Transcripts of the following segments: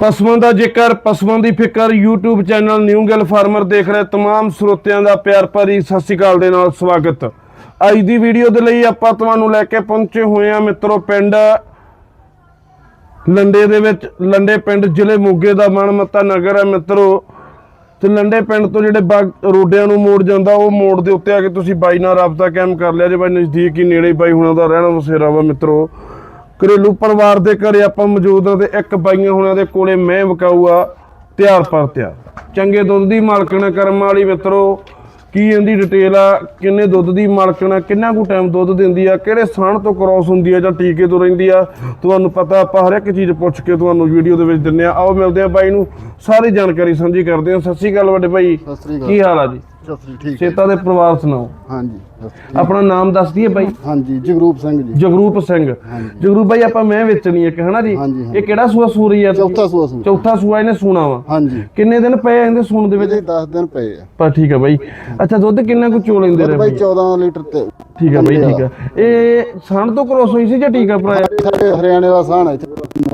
ਪਸ਼ੂਆਂ ਦਾ ਜ਼ਿਕਰ ਪਸ਼ੂਆਂ ਦੀ ਫਿਕਰ YouTube channel new Gill farmer ਦੇਖ ਰਹੇ तमाम ਸਰੋਤਿਆਂ ਦਾ ਪਿਆਰ ਭਰੀ ਸਤਿ ਸ਼੍ਰੀ ਅਕਾਲ ਦੇ ਨਾਲ ਸਵਾਗਤ ਅੱਜ ਦੀ ਵੀਡੀਓ ਦੇ ਲਈ ਆਪਾਂ ਤੁਹਾਨੂੰ ਲੈ ਕੇ ਪਹੁੰਚੇ ਹੋਏ ਆ ਮਿੱਤਰੋ ਪਿੰਡ ਲੰਡੇ ਦੇ ਵਿੱਚ ਲੰਡੇ ਪਿੰਡ ਜ਼ਿਲ੍ਹੇ ਮੋਗੇ ਦਾ ਮਨਮੱਤਾ ਨਗਰ ਹੈ ਮਿੱਤਰੋ ਤੇ ਲੰਡੇ ਪਿੰਡ ਤੋਂ ਜਿਹੜੇ ਬਾਗ ਰੋਡਿਆਂ ਨੂੰ ਮੋੜ ਜਾਂਦਾ ਉਹ ਮੋੜ ਦੇ ਉੱਤੇ ਆ ਕੇ ਤੁਸੀਂ ਬਾਈ ਨਾਲ ਰਾਬਤਾ ਕਾਇਮ ਕਰ ਲਿਆ ਜੇ ਬਾਈ ਨਜ਼ਦੀਕ ਹੀ ਨੇੜੇ ਹੀ ਬਾਈ ਹੁਣਾਂ ਦਾ ਰਹਿਣਾ ਵਸੇਰਾ ਵਾ ਮਿੱਤਰੋ ਘਰੇਲੂ ਪਰਿਵਾਰ ਦੇ ਘਰੇ ਆਪਾਂ ਮੌਜੂਦ ਹਾਂ ਤੇ ਇੱਕ ਬਾਈਆਂ ਹੁਣਾਂ ਦੇ ਕੋਲੇ ਮੈਂ ਵਿਕਾਊ ਆ ਤਿਆਰ ਪਰ ਤਿਆਰ। ਚੰਗੇ ਦੁੱਧ ਦੀ ਮਾਲਕਣਾ ਕਰਮ ਵਾਲੀ ਮਿੱਤਰੋ ਕੀ ਇਹਦੀ ਡਿਟੇਲ ਆ ਕਿੰਨੇ ਦੁੱਧ ਦੀ ਮਾਲਕਣਾ ਕਿੰਨਾ ਕੁ ਟਾਈਮ ਦੁੱਧ ਦਿੰਦੀ ਆ ਕਿਹੜੇ ਸਾਣ ਤੋਂ ਕ੍ਰਾਸ ਹੁੰਦੀ ਆ ਜਾਂ ਟੀਕੇ ਤੋਂ ਰਹਿੰਦੀ ਆ ਤੁਹਾਨੂੰ ਪਤਾ ਆਪਾਂ ਹਰ ਇੱਕ ਚੀਜ਼ ਪੁੱਛ ਕੇ ਤੁਹਾਨੂੰ ਵੀਡੀਓ ਦੇ ਵਿੱਚ ਦਿੰਨੇ ਆ। ਆਓ ਮਿਲਦੇ ਆ ਬਾਈ ਨੂੰ ਸਾਰੀ ਜਾਣਕਾਰੀ ਸਾਂਝੀ ਕਰਦੇ ਆ ਸਤਿ ਸ਼੍ਰੀ ਅਕਾਲ ਵੱਡੇ ਭਾਈ ਕੀ ਹਾਲ ਆ ਜੀ? ਸਤਿ ਸ੍ਰੀ ਠੀਕ ਚੇਤਾ ਦੇ ਪਰਿਵਾਰ ਸੁਣਾਓ। ਹਾਂਜੀ ਸਤਿ ਸ੍ਰੀ- ਆਪਣਾ ਨਾਮ ਦੱਸ ਦਈਏ ਬਾਈ। ਹਾਂਜੀ ਜਗਰੂਪ ਸਿੰਘ ਜੀ। ਜਗਰੂਪ ਸਿੰਘ। ਜਗਰੂਪ ਭਾਈ ਆਪਾਂ ਮੈਂ ਵੇਚਣੀ ਇੱਕ ਹਨਾ ਜੀ? ਹਾਂਜੀ, ਹਾਂਜੀ। ਇਹ ਕਿਹੜਾ ਸੂਆ ਸੂਰੀ ਆ? ਚੌਥਾ ਸੂਆ ਸੂ ਚੌਥਾ ਸੂਆ ਇਹਨੇ ਸੂਣਾ ਵਾ। ਹਾਂਜੀ। ਕਿੰਨੇ ਦਿਨ ਪਏ ਆ ਇਹਦੇ ਸੂਣ ਦੇ ਵਿੱਚ? ਇਹਦੇ 10 ਦਿਨ ਪਏ ਆ। ਪਰ ਠੀਕ ਆ ਬਾਈ। ਅੱਛਾ ਦੁੱਧ ਕਿੰਨਾ ਕੁ ਚੋ ਲੈਂਦੇ ਰਹੇ ਬਾਈ ਬਾਈ 14 ਲੀਟਰ ਤੇ। ਠੀਕ ਆ ਬਾਈ ਠੀਕ ਆ। ਇਹ ਸਣ ਤੋਂ ਕ੍ਰੋਸ ਹੋਈ ਸੀ ਜਾਂ ਟੀਕਾ ਭਰਾਇਆ ਸਾਡੇ ਹਰਿਆਣੇ ਦਾ ਸਾਨ ਹੈ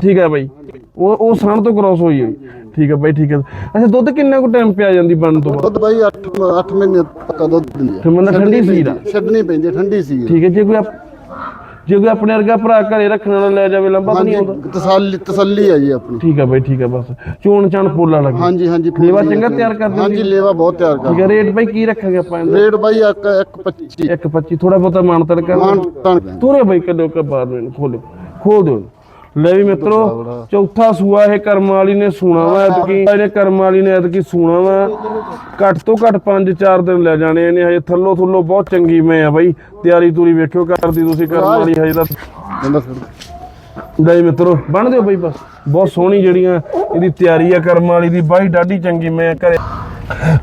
ਠੀਕ ਆ ਬਾਈ। ਉਹ ਉਹ ਸਣ ਤੋਂ ਕ੍ਰੋਸ ਹੋਈ ਹੋਈ ਠੀਕ ਆ ਬਾਈ ਠੀਕ ਆ। ਅੱਛਾ ਦੁੱਧ ਕਿੰਨਾ ਕੁ ਟਾਈਮ ਪਿਆ ਜਾਂਦੀ ਬਣਨ ਤੋਂ ਬਾਅਦ? ਦੁੱਧ ਬਾਈ 8 8 ਮਹੀਨੇ ਪੱਕਾ ਦੁੱਧ ਦਿੰਦੀ ਮੰਨ ਲਾ ਠੰਡੀ ਸੀ ਦਾ ਛੱਡਣੀ ਪੈਂਦੀ ਹੈ, ਠੰਡੀ ਸੀ ਠੀਕ ਹੈ ਜੇ ਕੋਈ ਜੇ ਕੋਈ ਆਪਣੇ ਵਰਗਾ ਭਰਾ ਘਰੇ ਰੱਖਣ ਵਾਲਾ ਲੈ ਜਾਵੇ ਲੰਬਾ ਤਾਂ ਨਹੀਂ ਆਉਂਦਾ। ਤਸੱਲੀ ਤਸੱਲੀ ਹੈ ਜੀ ਆਪਣੀ। ਠੀਕ ਆ ਬਾਈ ਠੀਕ ਆ ਬਸ। ਚੋਣ ਚਣ ਪੋਲਾ ਲੱਗੇ ਹਾਂਜੀ ਹਾਂਜੀ ਲੇਵਾ ਚੰਗਾ ਤਿਆਰ ਕਰ ਦਿੰਦੀ ਹਾਂਜੀ ਲੇਵਾ ਬਹੁਤ ਤਿਆਰ ਕਰ ਠੀਕ ਰੇਟ ਬਾਈ ਕੀ ਰੱਖਾਂਗੇ ਆਪਾਂ ਇਹਦਾ? ਰੇਟ ਬਾਈ 1 125 ਇੱਕ 25 ਥੋੜਾ ਬਹੁਤਾ ਮਾਨ ਤੜਕਾ। ਮਾਨ ਤਣ ਤੂਰੇ ਬਾਈ ਕੱਢੋ ਕੇ ਬਾਹਰ ਨੂੰ ਇਹਨੂੰ ਖੋਲੋ ਖੋਲ ਦਿਓ। ਇਹਨੂੰ। ਲੈ ਵੀ ਮਿੱਤਰੋ ਚੌਥਾ ਸੂਆ ਇਹ ਕਰਮ ਵਾਲੀ ਨੇ ਸੂਣਾ ਵਾ ਐਤਕੀ। ਇਹਨੇ ਕਰਮ ਵਾਲੀ ਨੇ ਐਤਕੀ ਸੂਣਾ ਵਾ। ਘੱਟ ਤੋਂ ਘੱਟ 5-4 ਦਿਨ ਲੈ ਜਾਣੇ ਇਹਨੇ ਹਜੇ ਥੱਲੋ ਥੱਲੋ ਬਹੁਤ ਚੰਗੀ ਮੈਂ ਆ ਬਾਈ। ਤਿਆਰੀ ਤੂਰੀ ਵੇਖਿਓ ਕਰਦੀ ਤੁਸੀਂ ਕਰਮ ਵਾਲੀ ਹਜੇ ਤਾਂ। ਲੈ ਮਿੱਤਰੋ ਬਣ ਦਿਓ ਬਈ ਬਸ। ਬਹੁਤ ਸੋਹਣੀ ਜਿਹੜੀਆਂ ਇਹਦੀ ਤਿਆਰੀ ਆ ਕਰਮ ਵਾਲੀ ਦੀ ਬਾਈ ਡਾਢੀ ਚੰਗੀ ਮੈਂ ਘਰੇ।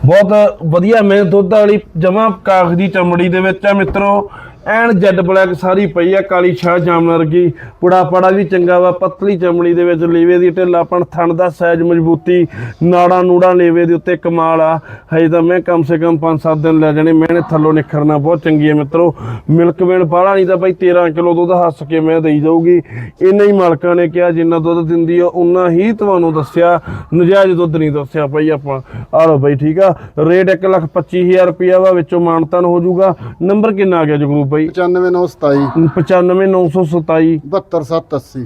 ਬਹੁਤ ਵਧੀਆ ਮੈਂ ਦੁੱਧ ਵਾਲੀ ਜਮਾ ਕਾਗਜ਼ੀ ਚਮੜੀ ਦੇ ਵਿੱਚ ਆ ਮਿੱਤਰੋ। ਐਨ ਜੈਡ ਬਲੈਕ ਸਾਰੀ ਪਈ ਆ, ਕਾਲੀ ਛਾਹ ਜਾਮਨ ਵਰਗੀ। ਪੁੜਾ ਪੜਾ ਵੀ ਚੰਗਾ ਵਾ, ਪਤਲੀ ਚਮੜੀ ਦੇ ਵਿੱਚ ਲੇਵੇ ਦੀ ਢਿੱਲਾਪਣ, ਥਣ ਦਾ ਸਾਈਜ਼ ਮਜ਼ਬੂਤੀ, ਨਾੜਾਂ ਨੂੜਾਂ ਲੇਵੇ ਦੇ ਉੱਤੇ ਕਮਾਲ ਆ। ਹਜੇ ਤਾਂ ਮੈਂ ਕਮ ਸੇ ਕਮ 5-7 ਦਿਨ ਲੈ ਜਾਣੇ ਮੈਨੇ ਥੱਲੋਂ ਨਿਖਰਨਾ, ਬਹੁਤ ਚੰਗੀ ਹੈ ਮਿੱਤਰੋ। ਮਿਲਕ ਵੇਣ ਬਾਹਲਾ ਨਹੀਂ ਤਾਂ ਬਾਈ 13 ਕਿਲੋ ਦੁੱਧ ਹੱਸ ਕੇ ਮੈਂ ਦੇਈ ਜਾਊਗੀ। ਇੰਨਾ ਹੀ ਮਾਲਕਾਂ ਨੇ ਕਿਹਾ, ਜਿੰਨਾ ਦੁੱਧ ਦਿੰਦੀ ਆ ਉਨਾ ਹੀ ਤੁਹਾਨੂੰ ਦੱਸਿਆ। ਨਜਾਇਜ਼ ਦੁੱਧ ਨਹੀਂ ਦੱਸਿਆ ਭਾਈ ਆਪਾਂ। ਆ ਲਓ ਬਾਈ, ਠੀਕ ਆ। ਰੇਟ 125000 ਰੁਪਿਆ ਵਾ, ਵਿੱਚੋਂ ਮਾਨਤਨ ਹੋ ਜਾਊਗਾ। ਨੰਬਰ ਕਿੰਨਾ ਆ ਗਿਆ ਜਗਰੂਪ ਬਾਈ। 95927 95927 72780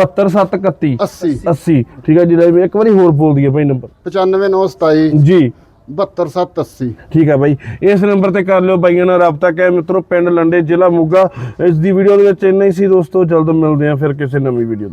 72731 80 80 ਠੀਕ ਆ ਜੀ ਲੈ ਵੀ ਇੱਕ ਵਾਰੀ ਹੋਰ ਬੋਲ ਦਈਏ ਬਾਈ ਨੰਬਰ। 95927 ਜੀ। 72780 ਠੀਕ ਹੈ ਬਾਈ ਇਸ ਨੰਬਰ ਤੇ ਕਰ ਲਿਓ ਬਾਈਆਂ ਨਾਲ ਰਾਬਤਾ ਕੈ ਮਿੱਤਰੋ ਪਿੰਡ ਲੰਡੇ ਜ਼ਿਲ੍ਹਾ ਮੋਗਾ। ਇਸ ਦੀ ਵੀਡੀਓ ਦੇ ਵਿੱਚ ਇੰਨਾ ਹੀ ਸੀ ਦੋਸਤੋ ਜਲਦ ਮਿਲਦੇ ਆਂ ਫਿਰ ਕਿਸੇ ਨਵੀਂ ਵੀਡੀਓ